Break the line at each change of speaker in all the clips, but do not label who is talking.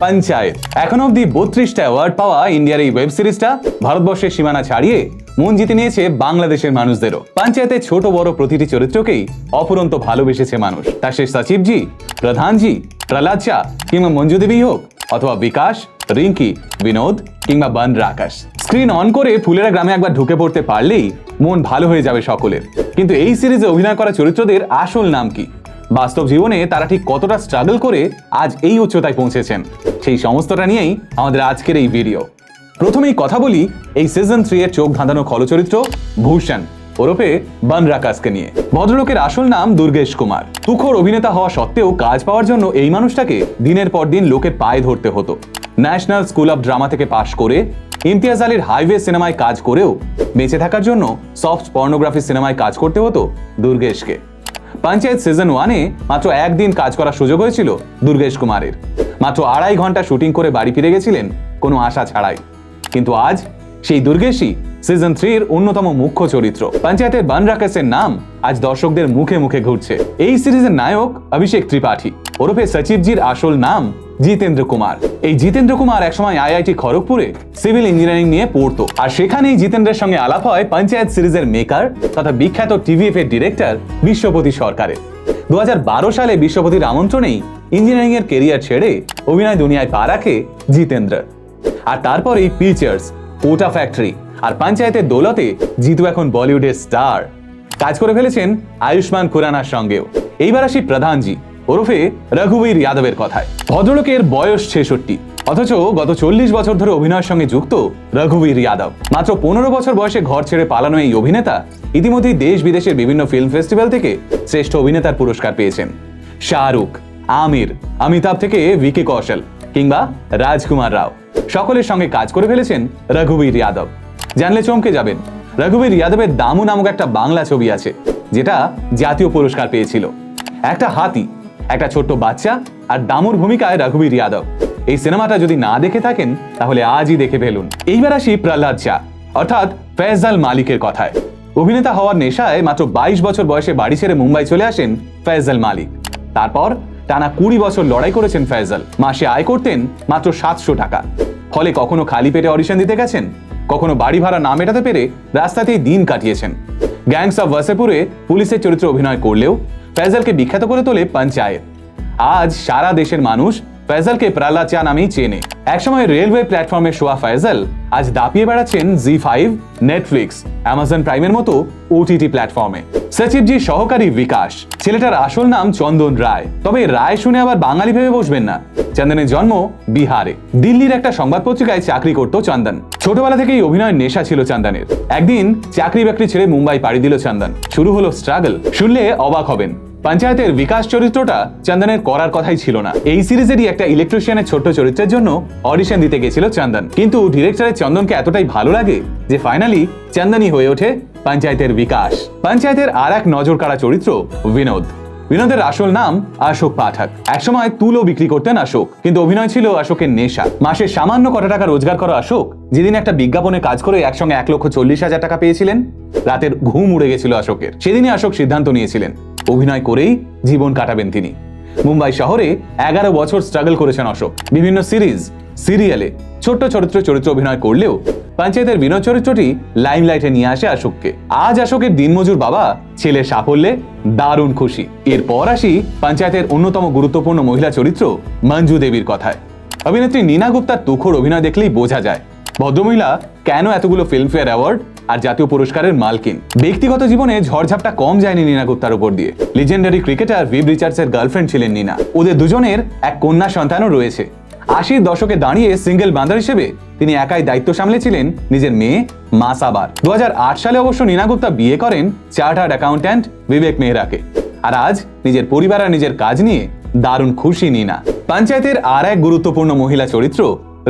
পঞ্চায়েত। এখন অব্দি বত্রিশটা অ্যাওয়ার্ড পাওয়া ইন্ডিয়ার এই ওয়েব সিরিজটা ভারতবর্ষের সীমানা ছাড়িয়ে মন জিতে নিয়েছে বাংলাদেশের মানুষদেরও। পঞ্চায়েতের ছোট বড় প্রতিটি চরিত্রকেই অপুরন্ত ভালোবেসেছে মানুষ। তা সে সচিবজি, প্রধানজি, প্রহ্লাদ চা কিংবা মঞ্জু দেবী হোক, অথবা বিকাশ, রিঙ্কি, বিনোদ, কিংবা বন রাকাশ স্ক্রিন অন করে ফুলেরা গ্রামে একবার ঢুকে পড়তে পারলেই মন ভালো হয়ে যাবে সকলের। কিন্তু এই সিরিজে অভিনয় করা চরিত্রদের আসল নাম কি? বাস্তব জীবনে তারা ঠিক কতটা স্ট্রাগল করে আজ এই উচ্চতায় পৌঁছেছেন। সেই সমস্তটা নিয়েই আমাদের আজকের এই ভিডিও প্রথমেই কথা বলি এই সিজন থ্রি এর চোখ ধাঁধানো খলচরিত্র ভূষণ ওরফে বন রাকাসকে নিয়ে। ভদ্রলোকের আসল নাম দুর্গেশ কুমার। তুখোর অভিনেতা হওয়া সত্ত্বেও কাজ পাওয়ার জন্য এই মানুষটাকে দিনের পর দিন লোকের পায়ে ধরতে হতো। ন্যাশনাল স্কুল অফ ড্রামা থেকে পাশ করে ইমতিয়াজ আলীর হাইওয়ে সিনেমায় কাজ করেও বেঁচে থাকার জন্য সফট পর্নোগ্রাফি সিনেমায় কাজ করতে হতো দুর্গেশকে। পঞ্চায়েত সিজন ওয়ানে মাত্র একদিন কাজ করার সুযোগ হয়েছিল দুর্গেশ কুমারের। মাত্র আড়াই ঘণ্টা শুটিং করে বাড়ি ফিরে গেছিলেন কোনো আশা ছাড়াই। কিন্তু আজ সেই দুর্গেশই সিজন থ্রির অন্যতম মুখ্য চরিত্র। পঞ্চায়েতের বান রাকেশের নাম আজ দর্শকদের মুখে মুখে ঘুরছে। এই সিরিজের নায়ক অভিষেক ত্রিপাঠী। ওরফে সচিবজির আসল নাম জিতেন্দ্র কুমার। এই জিতেন্দ্র কুমার একসময় আইআইটি খড়গপুরে সিভিল ইঞ্জিনিয়ারিং নিয়ে পড়তো। আর সেখানেই জিতেন্দ্রের সঙ্গে আলাপ হয় পঞ্চায়েত সিরিজের মেকার তথা বিখ্যাত টিভিএফ এর ডিরেক্টর বিশ্বপতি সরকারের। দু সালে বিশ্বপতির আমন্ত্রণেই ইঞ্জিনিয়ারিং এর কেরিয়ার ছেড়ে অভিনয় দুনিয়ায় পা রাখে জিতেন্দ্র। আর তারপরেই পিচার্স ওটা ফ্যাক্টরি আর পঞ্চায়েতের দৌলতে জিতু এখন বলিউডের স্টার। কাজ করে ফেলেছেন আয়ুষ্মান খুরানার সঙ্গেও। এইবার আসি প্রধানজি ওরফে রঘুবীর যাদবের কথায়। ভদ্রলোকের বয়স ছেষট্টি, অথচ গত চল্লিশ বছর ধরে অভিনয়ের সঙ্গে যুক্ত রঘুবীর যাদব। মাত্র পনেরো বছর বয়সে ঘর ছেড়ে পালানো এই অভিনেতা ইতিমধ্যেই দেশ বিদেশের বিভিন্ন ফিল্ম ফেস্টিভ্যাল থেকে শ্রেষ্ঠ অভিনেতার পুরস্কার পেয়েছেন। শাহরুখ, আমির, অমিতাভ থেকে ভিকি কৌশল কিংবা রাজকুমার রাও সকলের সঙ্গে কাজ করে ফেলেছেন রঘুবীর যাদব। জানলে চমকে যাবেন, রঘুবীর যাদবের দামু নামক একটা বাংলা ছবি আছে, যেটা জাতীয় পুরস্কার পেয়েছিল। একটা হাতি একটা ছোট্ট বাচ্চা আর দামুর ভূমিকায় রঘুবীর যাদব। এই সিনেমাটা যদি না দেখে থাকেন, তাহলে আজই দেখে ফেলুন। এইবার আসি প্রহ্লাদ চা অর্থাৎ ফেজাল মালিকের কথায়। অভিনেতা হওয়ার নেশায় মাত্র বাইশ বছর বয়সে বাড়ি ছেড়ে মুম্বাই চলে আসেন ফেজাল মালিক। তারপর টানা কুড়ি বছর লড়াই করেছেন ফয়জাল মাসে আয় করতেন মাত্র সাতশো টাকা। ফলে কখনো খালি পেটে অডিশন দিতে গেছেন, কখনো বাড়ি ভাড়া না মেটাতে পেরে রাস্তাতেই দিন কাটিয়েছেন। গ্যাংস অফ ওয়াসেপুরে পুলিশের চরিত্রে অভিনয় করলেও ফ্যাজালকে বিখ্যাত করে তোলে পঞ্চায়েত। আজ সারা দেশের মানুষ ফয়জালকে প্রালা চা নামেই চেনে। একসময় রেলওয়ে প্ল্যাটফর্মে শোয়া ফয়জাল আজ দাপিয়ে বেড়াচ্ছেন জি ফাইভ নেটফ্লিক্স অ্যামাজন প্রাইমের মতো ওটিটি প্ল্যাটফর্মে। সচিবজির সহকারী বিকাশ, ছেলেটার আসল নাম চন্দন রায়। তবে রায় শুনে আবার বাঙালি ভেবে বসবেন না। চন্দনের জন্ম বিহারে। দিল্লির একটা সংবাদ পত্রিকায় চাকরি করত চন্দন। ছোটবেলা থেকেই অভিনয়ের নেশা ছিল চন্দনের। একদিন চাকরি বাকরি ছেড়ে মুম্বাই পাড়ি দিল চন্দন। শুরু হলো স্ট্রাগল শুনলে অবাক হবেন। পঞ্চায়েতের বিকাশ চরিত্রটা চন্দনের করার কথাই ছিল না। এই সিরিজেরই একটা ইলেকট্রিশিয়ানের ছোট্ট চরিত্রের জন্য অডিশন দিতে গেছিল চন্দন। কিন্তু ডিরেক্টরের চন্দনকে এতটাই ভালো লাগে যে ফাইনালি চন্দনই হয়ে ওঠে পঞ্চায়েতের বিকাশ। পঞ্চায়েতের আর এক নজর কাড়া চরিত্র বিনোদ। বিনোদের আসল নাম অশোক পাঠক। একসময় তুলো বিক্রি করতেন অশোক, কিন্তু অভিনয় ছিল অশোকের নেশা। মাসে সামান্য কত টাকা রোজগার করা অশোক, যেদিন একটা বিজ্ঞাপনে কাজ করে একসঙ্গে এক লক্ষ চল্লিশ হাজার টাকা পেয়েছিলেন, রাতের ঘুম উড়ে গেছিল অশোকের। সেদিনই অশোক সিদ্ধান্ত নিয়েছিলেন অভিনয় করেই জীবন কাটাবেন তিনি। মুম্বাই শহরে এগারো বছর স্ট্রাগল করেছেন অশোক। বিভিন্ন সিরিজ সিরিয়ালে ছোট্ট চরিত্র চরিত্র অভিনয় করলেও পঞ্চায়েতের বিনোদ চরিত্রটি লাইমলাইটে নিয়ে আসে অশোককে। আজ অশোকের দিনমজুর বাবা ছেলের সাফল্যে দারুণ খুশি। এরপর আসি পঞ্চায়েতের অন্যতম গুরুত্বপূর্ণ মহিলা চরিত্র মঞ্জু দেবীর কথায়। অভিনেত্রী নীনা গুপ্তার তুখোর অভিনয় দেখলেই বোঝা যায় ভদ্রমহিলা, কেন এতগুলো ফিল্মফেয়ার অ্যাওয়ার্ড আর জাতীয় পুরস্কারের মালকিন? ব্যক্তিগত জীবনে ঝড়ঝাপটা কম যায়নি নীনা গুপ্তার উপর দিয়ে। লিজেন্ডারি ক্রিকেটার ভিভ রিচার্ডসের গার্লফ্রেন্ড ছিলেন নীনা। ওদের দুজনের এক কন্যা সন্তানও রয়েছে। আশির দশকে দাঁড়িয়ে সিঙ্গেল বাঁদার হিসেবে তিনি একাই দায়িত্ব সামলেছিলেন নিজের মেয়ে মা সাবার। দু সালে অবশ্য নীনা গুপ্তা বিয়ে করেন চার্টার্ড অ্যাকাউন্ট্যান্ট বিবেক মেহরাকে। আর আজ নিজের পরিবার আর নিজের কাজ নিয়ে দারুণ খুশি নীনা। পঞ্চায়েতের আর এক গুরুত্বপূর্ণ মহিলা চরিত্র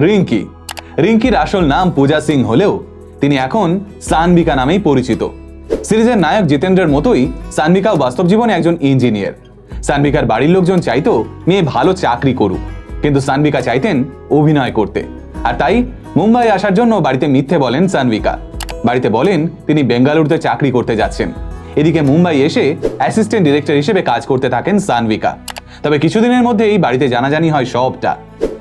রিঙ্কি। রিঙ্কির আসল নাম পূজা সিং হলেও তিনি এখন সানবিকা নামেই পরিচিত। সিরিজের নায়ক জিতেন্দ্রের মতোই সানবিকাও বাস্তব জীবনে একজন ইঞ্জিনিয়ার। সানবিকার বাড়ির লোকজন চাইতো মেয়ে ভালো চাকরি করুক, কিন্তু সানবিকা চাইতেন অভিনয় করতে। আর তাই মুম্বাই আসার জন্য বাড়িতে মিথ্যে বলেন সানবিকা। বাড়িতে বলেন তিনি বেঙ্গালুরুতে চাকরি করতে যাচ্ছেন। এদিকে মুম্বাই এসে অ্যাসিস্ট্যান্ট ডিরেক্টর হিসেবে কাজ করতে থাকেন সানবিকা। তবে কিছুদিনের মধ্যেই বাড়িতে জানাজানি হয় সবটা।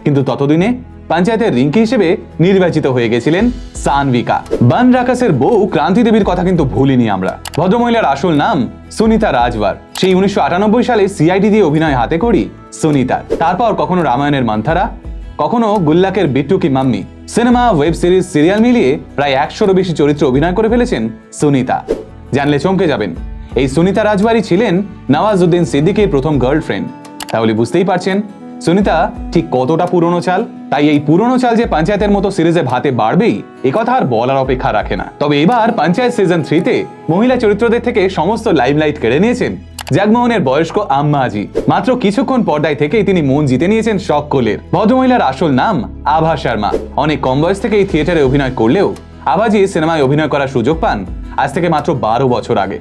কিন্তু ততদিনে পঞ্চায়েতের রিঙ্কি হিসেবে নির্বাচিত হয়ে গেছিলেন সানভিকা। বান রাকাসের বউ ক্রান্তি দেবীর কথা কিন্তু ভুলিনি আমরা। ভদ্রমহিলার আসল নাম সুনিতা রাজবার সেই উনিশশো সালে সিআইডি দিয়ে অভিনয় হাতে করি সুনিতা তারপর কখনো রামায়ণের মন্থারা, কখনো গুল্লাকের বিট্টু কি mummy. Cinema, web series, serial মিলিয়ে প্রায় একশোরও বেশি চরিত্রে অভিনয় করে ফেলেছেন সুনিতা। জানলে চমকে যাবেন। এই সুনিতা রাজবাড়ি ছিলেন নওয়াজউদ্দিন সিদ্দিকের প্রথম গার্লফ্রেন্ড। তাহলে বুঝতেই পারছেন সুনিতা, ঠিক কতটা পুরনো চাল? তাই এই পুরনো চাল যে পঞ্চায়েতের মতো সিরিজে ভাতে বাড়বেই কথা আর বলার অপেক্ষা রাখে না। তবে এবার পঞ্চায়েত সিজন থ্রিতে মহিলা চরিত্রদের থেকে সমস্ত লাইমলাইট কেড়ে নিয়েছেন জাগমোহনের বয়স্ক আম্মা আজি। মাত্র কিছুক্ষণ পর্দায় থেকেই তিনি মন জিতে নিয়েছেন সকলের ভদ্রমহিলার আসল নাম আভা শর্মা। অনেক কম বয়স থেকে এই থিয়েটারে অভিনয় করলেও আভাজি সিনেমায় অভিনয় করার সুযোগ পান আজ থেকে মাত্র বারো বছর আগে।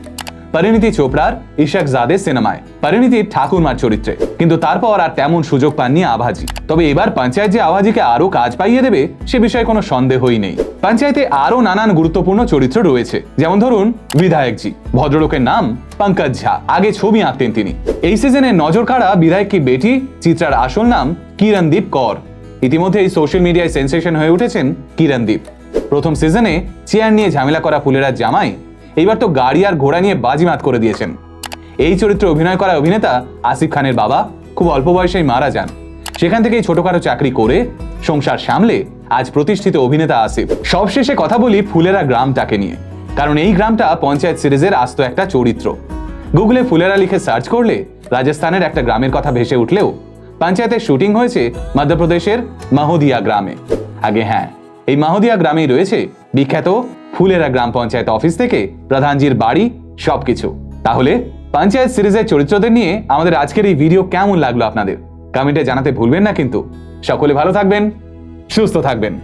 পরিণীতি চোপড়ার ইশাক জাদের সিনেমায়। পরিণীতির ঠাকুরমার চরিত্রে। কিন্তু তারপর আর তেমন সুযোগ পাননি আভাজি। তবে এবার পঞ্চায়েত যে আভাজিকে আরও কাজ পাইয়ে দেবে, সে বিষয়ে কোনো সন্দেহই নেই। পঞ্চায়েতে আরও নানান গুরুত্বপূর্ণ চরিত্র রয়েছে। যেমন ধরুন বিধায়কজি ভদ্রলোকের নাম পঙ্কজ ঝা। আগে ছবি আঁকতেন তিনি। এই সিজনে নজর কাড়া বিধায়ক কি বেটি? চিত্রার আসল নাম কিরণদীপ কর। ইতিমধ্যে এই সোশ্যাল মিডিয়ায় সেন্সেশন হয়ে উঠেছেন কিরণদীপ। প্রথম সিজনে চেয়ার নিয়ে ঝামেলা করা ফুলেরা জামাই এইবার তো গাড়ি আর ঘোড়া নিয়ে বাজিমাত করে দিয়েছেন। এই চরিত্রে অভিনয় করা অভিনেতা আসিফ খানের বাবা, খুব অল্প বয়সেই মারা যান। সেখান থেকেই ছোটখাটো চাকরি করে সংসার সামলে আজ প্রতিষ্ঠিত অভিনেতা আসিফ। সবশেষে কথা বলি ফুলেরা গ্রামটাকে নিয়ে, কারণ এই গ্রামটা পঞ্চায়েত সিরিজের আস্ত একটা চরিত্র। গুগলে ফুলেরা লিখে সার্চ করলে রাজস্থানের একটা গ্রামের কথা ভেসে উঠলেও পঞ্চায়েতের শুটিং হয়েছে মধ্যপ্রদেশের মাহদিয়া গ্রামে। আগে হ্যাঁ এই মাহদিয়া গ্রামেই রয়েছে বিখ্যাত ফুলেরা গ্রাম পঞ্চায়েত অফিস থেকে প্রধানজির বাড়ি, সবকিছু। তাহলে পঞ্চায়েত সিরিজের চরিত্রদের নিয়ে আমাদের আজকের এই ভিডিও কেমন লাগল আপনাদের? কমেন্টে জানাতে ভুলবেন না কিন্তু। সকলে ভালো থাকবেন, সুস্থ থাকবেন।